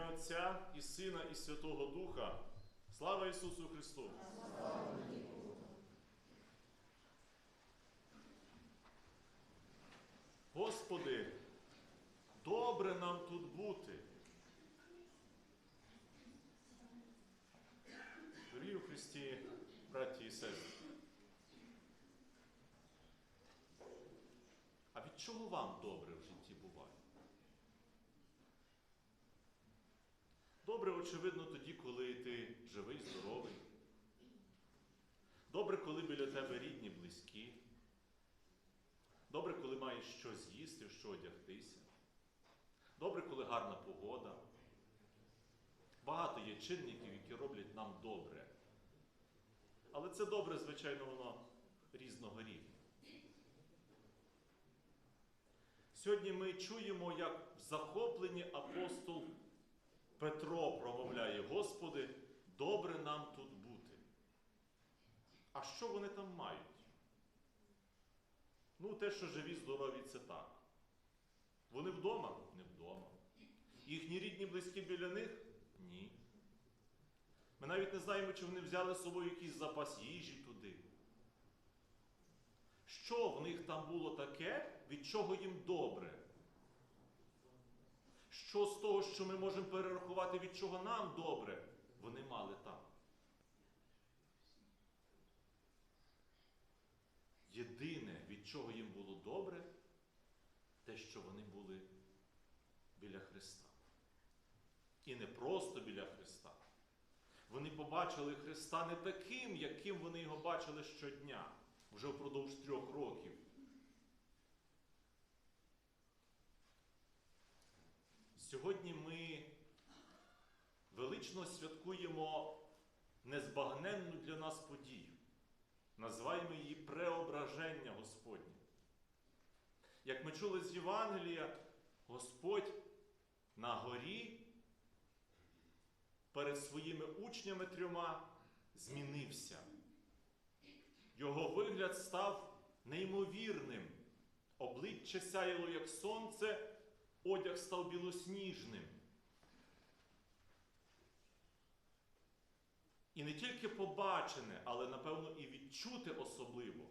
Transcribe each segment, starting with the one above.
ім'я Отця і Сина, і Святого Духа. Слава Ісусу Христу! Господи, добре нам тут бути. Дорогі у Христі, браті і сестри. А від чого вам добре в житті буває? Добре, очевидно, тоді, коли ти живий, здоровий. Добре, коли біля тебе рідні, близькі. Добре, коли маєш що з'їсти, що одягтися. Добре, коли гарна погода. Багато є чинників, які роблять нам добре. Але це добре, звичайно, воно різного рівня. Сьогодні ми чуємо, як в захопленні апостол Петро промовляє, Господи, добре нам тут бути. А що вони там мають? Ну, те, що живі, здорові, це так. Вони вдома? Не вдома. Їхні рідні, близькі біля них? Ні. Ми навіть не знаємо, чи вони взяли з собою якийсь запас їжі туди. Що в них там було таке, від чого їм добре? Що з того, що ми можемо перерахувати, від чого нам добре, вони мали там? Єдине, від чого їм було добре, те, що вони були біля Христа. І не просто біля Христа. Вони побачили Христа не таким, яким вони його бачили щодня, вже впродовж трьох років. Сьогодні ми велично святкуємо незбагненну для нас подію. Називаємо її преображення Господнє. Як ми чули з Євангелія, Господь на горі перед своїми учнями трьома змінився. Його вигляд став неймовірним. Обличчя сяяло, як сонце, одяг став білосніжним. І не тільки побачене, але, напевно, і відчути особливо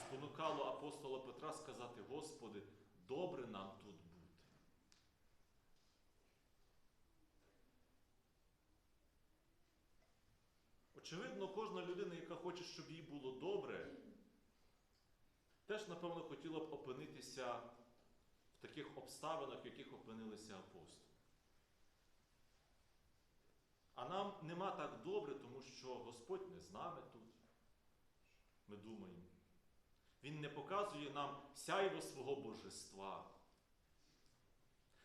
спонукало апостола Петра сказати: Господи, добре нам тут бути. Очевидно, кожна людина, яка хоче, щоб їй було добре, теж, напевно, хотіла б опинитися таких обставинах, в яких опинилися апостоли. А нам нема так добре, тому що Господь не з нами тут. Ми думаємо. Він не показує нам сяйво свого божества.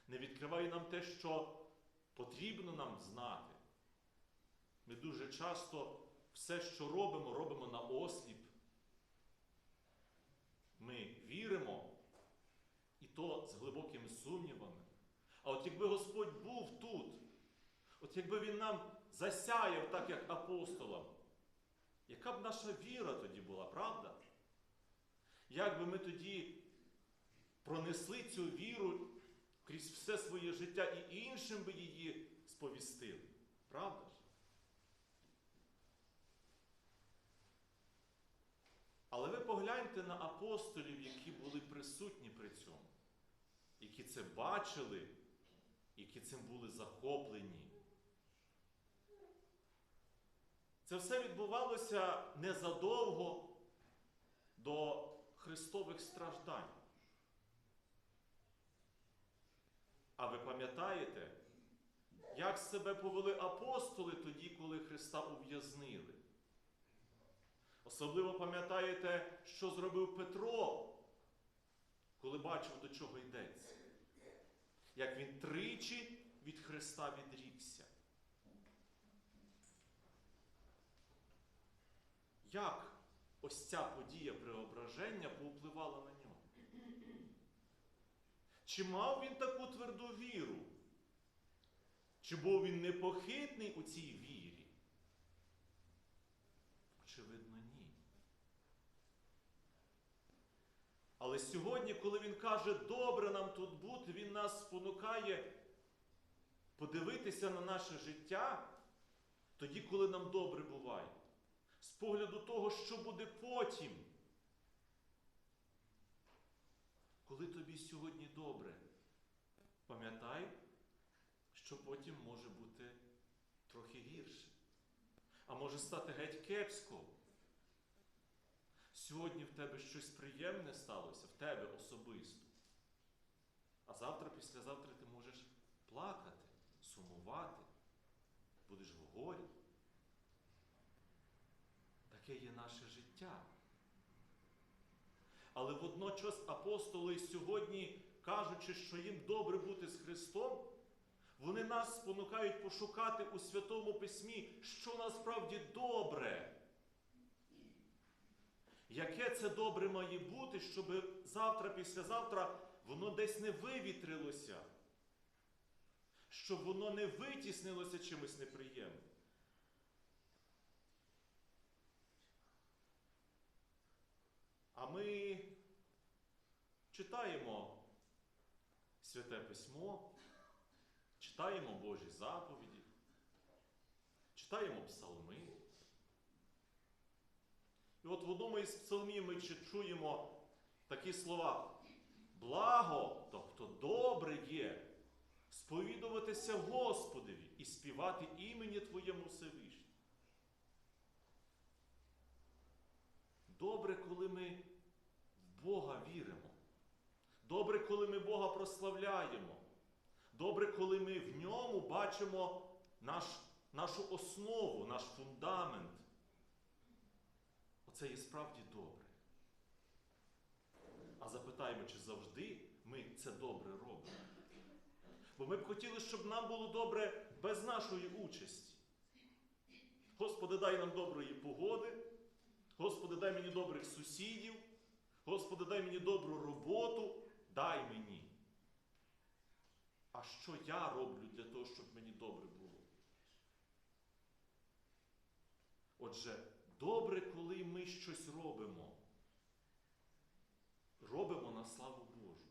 Не відкриває нам те, що потрібно нам знати. Ми дуже часто все, що робимо, робимо на осліп. Ми віримо, то з глибокими сумнівами. А от якби Господь був тут, от якби Він нам засяяв, так як апостолам, яка б наша віра тоді була, правда? Як би ми тоді пронесли цю віру крізь все своє життя і іншим би її сповістили, правда ж? Але ви погляньте на апостолів, які були присутні при цьому, які це бачили, які цим були захоплені. Це все відбувалося незадовго до Христових страждань. А ви пам'ятаєте, як себе повели апостоли тоді, коли Христа ув'язнили? Особливо пам'ятаєте, що зробив Петро, коли бачив, до чого йдеться. Як він тричі від Христа відрікся. Як ось ця подія преображення повпливала на нього? Чи мав він таку тверду віру? Чи був він непохитний у цій вірі? Очевидно, ні. Але сьогодні, коли він каже, добре нам тут бути, він нас спонукає подивитися на наше життя тоді, коли нам добре буває, з погляду того, що буде потім. Коли тобі сьогодні добре, пам'ятай, що потім може бути трохи гірше. А може стати геть кепсько. Сьогодні в тебе щось приємне сталося, в тебе особисто. А завтра, післязавтра ти можеш плакати, сумувати, будеш в горі. Таке є наше життя. Але водночас апостоли сьогодні, кажучи, що їм добре бути з Христом, вони нас спонукають пошукати у Святому Письмі, що насправді добре. Яке це добре має бути, щоб завтра, післязавтра воно десь не вивітрилося, щоб воно не витіснилося чимось неприємним. А ми читаємо Святе Письмо, читаємо Божі заповіді, читаємо псалми. І от в одному із псалмів ми чуємо такі слова. Благо, тобто добре є, сповідуватися Господові і співати імені Твоєму Всевишньому. Добре, коли ми в Бога віримо. Добре, коли ми Бога прославляємо. Добре, коли ми в ньому бачимо наш, нашу основу, наш фундамент. Оце є справді добре. А запитаємо, чи завжди ми це добре робимо. Бо ми б хотіли, щоб нам було добре без нашої участі. Господи, дай нам доброї погоди. Господи, дай мені добрих сусідів. Господи, дай мені добру роботу. Дай мені. А що я роблю для того, щоб мені добре було? Отже, добре, коли ми щось робимо. Робимо на славу Божу.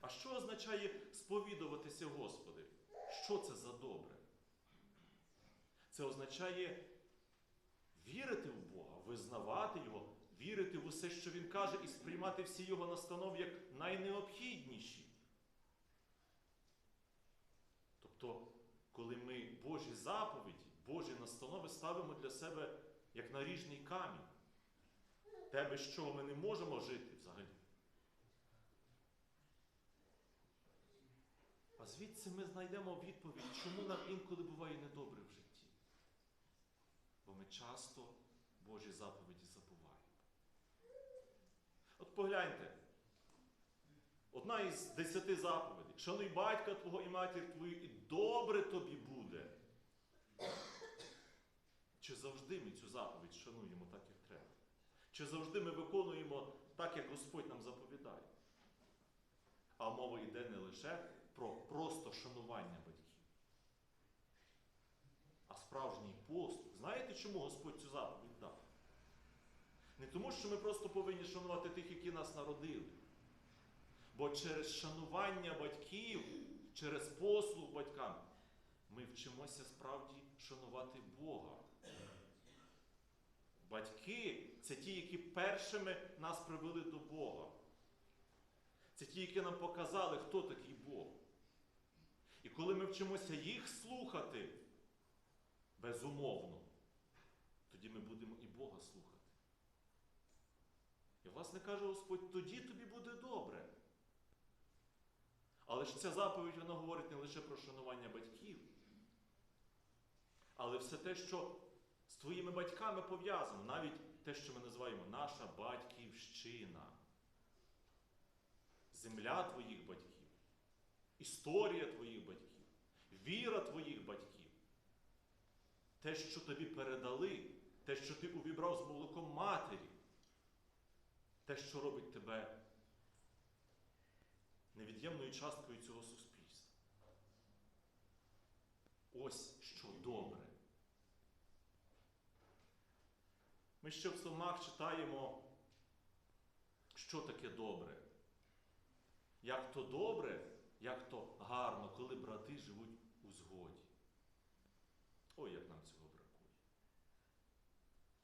А що означає сповідуватися Господи? Що це за добре? Це означає вірити в Бога, визнавати Його, вірити в усе, що Він каже, і сприймати всі Його настанови як найнеобхідніші. Тобто, коли ми Божі заповіді, Божі настанови ставимо для себе як наріжний камінь, те, без чого ми не можемо жити взагалі. А звідси ми знайдемо відповідь, чому нам інколи буває недобре в житті. Бо ми часто Божі заповіді забуваємо. От погляньте, одна із десяти заповідей. Шануй батька твого і матір твою, і добре тобі буде. Чи завжди ми цю заповідь шануємо так, як треба? Чи завжди ми виконуємо так, як Господь нам заповідає? А мова йде не лише про просто шанування батьків, а справжній послуг. Знаєте, чому Господь цю заповідь дав? Не тому, що ми просто повинні шанувати тих, які нас народили. Бо через шанування батьків, через послуг батькам, ми вчимося справді шанувати Бога. Батьки це ті, які першими нас привели до Бога. Це ті, які нам показали, хто такий Бог. І коли ми вчимося їх слухати безумовно, тоді ми будемо і Бога слухати. І, власне, каже Господь, тоді тобі буде добре. Але ж ця заповідь вона говорить не лише про шанування батьків, але все те, що з твоїми батьками пов'язано, навіть те, що ми називаємо наша батьківщина, земля твоїх батьків, історія твоїх батьків, віра твоїх батьків, те, що тобі передали, те, що ти увібрав з молоком матері, те, що робить тебе невід'ємною часткою цього суспільства. Ось що добре. Ми ще в псалмах читаємо, що таке добре. Як то добре, як то гарно, коли брати живуть у згоді. Ой, як нам цього бракує.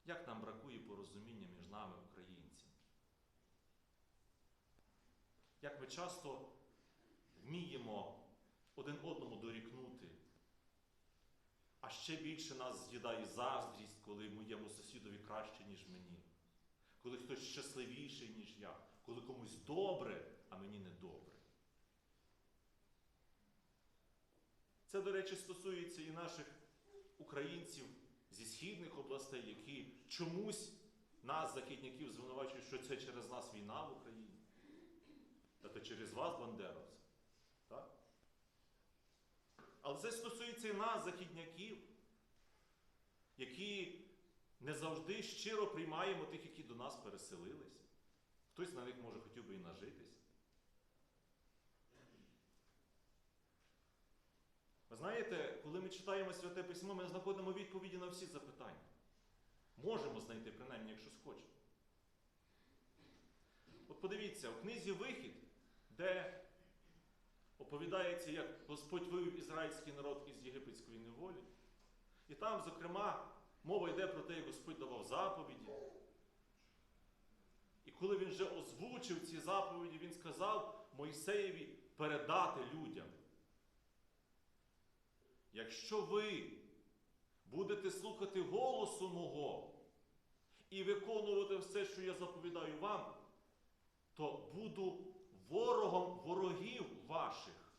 Як нам бракує порозуміння між нами, українцями. Як ми часто вміємо один одному дорікнути, а ще більше нас з'їдає заздрість, коли моєму сусідові краще, ніж мені. Коли хтось щасливіший, ніж я, коли комусь добре, а мені не добре. Це, до речі, стосується і наших українців зі східних областей, які чомусь нас, західняків, звинувачують, що це через нас війна в Україні. Та це через вас, бандеровці. Але це стосується і нас, західняків, які не завжди щиро приймаємо тих, які до нас переселились. Хтось на них може хотів би і нажитись. Ви знаєте, коли ми читаємо Святе Письмо, ми знаходимо відповіді на всі запитання. Можемо знайти, принаймні, якщо схочемо. От подивіться, у книзі Вихід, де оповідається, як Господь вивів ізраїльський народ із єгипетської неволі. І там, зокрема, мова йде про те, як Господь давав заповіді. І коли він вже озвучив ці заповіді, він сказав Мойсеєві передати людям. Якщо ви будете слухати голосу мого і виконувати все, що я заповідаю вам, то буду ворогом ворогів ваших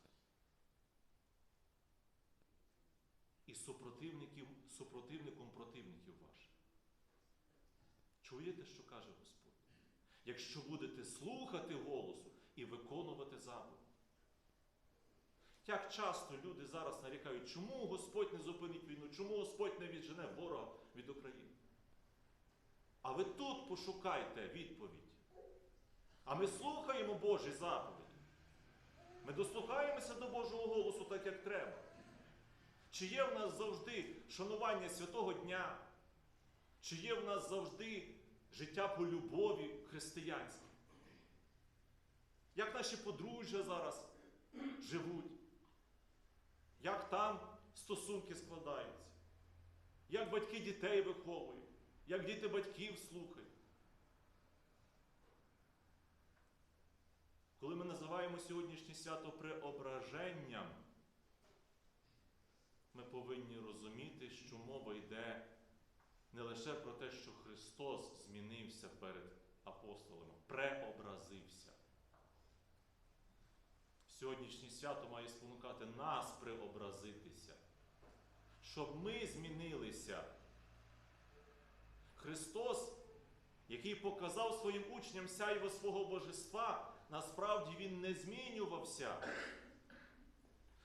і супротивників, супротивником противників ваших. Чуєте, що каже Господь? Якщо будете слухати голосу і виконувати заповідь. Як часто люди зараз нарікають, чому Господь не зупинить війну, чому Господь не віджене ворога від України? А ви тут пошукайте відповідь. А ми слухаємо Божі заповіді. Ми дослухаємося до Божого голосу так, як треба. Чи є в нас завжди шанування святого дня? Чи є в нас завжди життя по любові християнській? Як наші подружжя зараз живуть? Як там стосунки складаються? Як батьки дітей виховують? Як діти батьків слухають? Коли ми називаємо сьогоднішнє свято преображенням, ми повинні розуміти, що мова йде не лише про те, що Христос змінився перед апостолами, преобразився. Сьогоднішнє свято має спонукати нас преобразитися, щоб ми змінилися. Христос, який показав своїм учням сяйво свого божества, насправді Він не змінювався.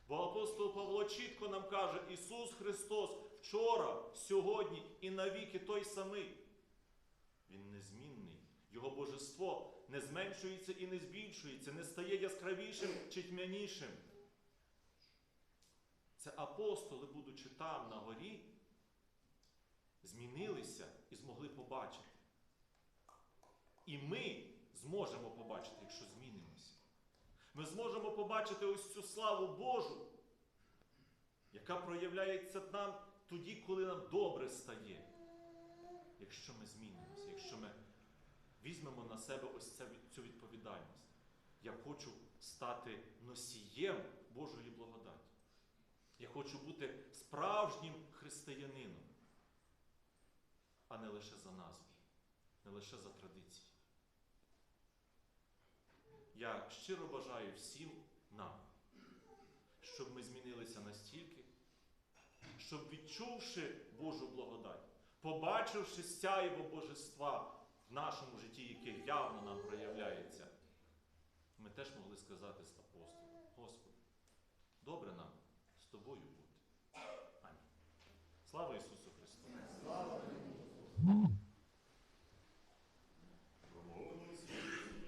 Бо апостол Павло чітко нам каже, Ісус Христос вчора, сьогодні і навіки той самий. Він незмінний. Його божество не зменшується і не збільшується, не стає яскравішим чи тьмянішим. Це апостоли, будучи там на горі, змінилися і змогли побачити. І ми зможемо побачити, якщо змінимося. Ми зможемо побачити ось цю славу Божу, яка проявляється нам тоді, коли нам добре стає. Якщо ми змінимося, якщо ми візьмемо на себе ось цю, відповідальність. Я хочу стати носієм Божої благодаті. Я хочу бути справжнім християнином, а не лише за назвою, не лише за традиції. Я щиро бажаю всім нам, щоб ми змінилися настільки, щоб відчувши Божу благодать, побачивши сяйво божества в нашому житті, яке явно нам проявляється, ми теж могли сказати з апостолом, Господи, добре нам з тобою бути. Амінь. Слава Ісусу!